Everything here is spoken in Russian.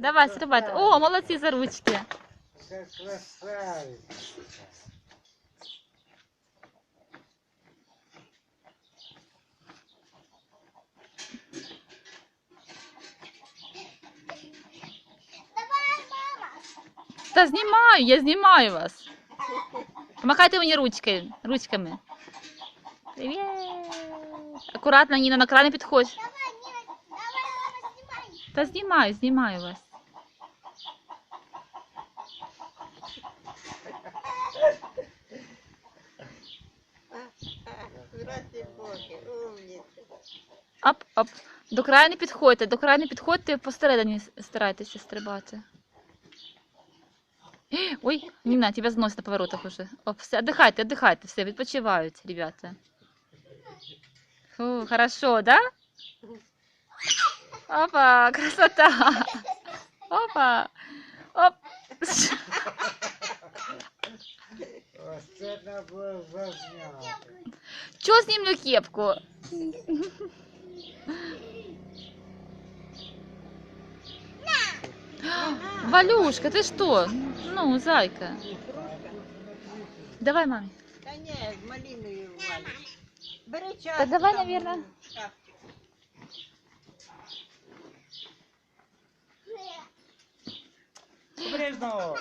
Давай, стрибайте. О, молодці за ручки. Це красавець. Та знімаю, я знімаю вас. Помахайте мені ручки, ручками. Привіт. Акуратно, Ніна, на край не підходь. Давай, Нина, давай, мама, снимай. Та знімаю, знімаю вас. Оп, оп. До краю не підходьте, до краю не підходьте, посередині старайтеся стрибати. Ой, Ніна, тебе зносить на поворотах уже. Оп, все, отдыхайте, отдыхайте, все, відпочивають, ребята. Фу, хорошо, да? Опа, красота. Опа. Оп. Ось Чого знімлю кепку? Валюшка, ты что? Ну, зайка. Давай, маме. З малиною валиш. Бери час. Та давай, наверно. Обережно.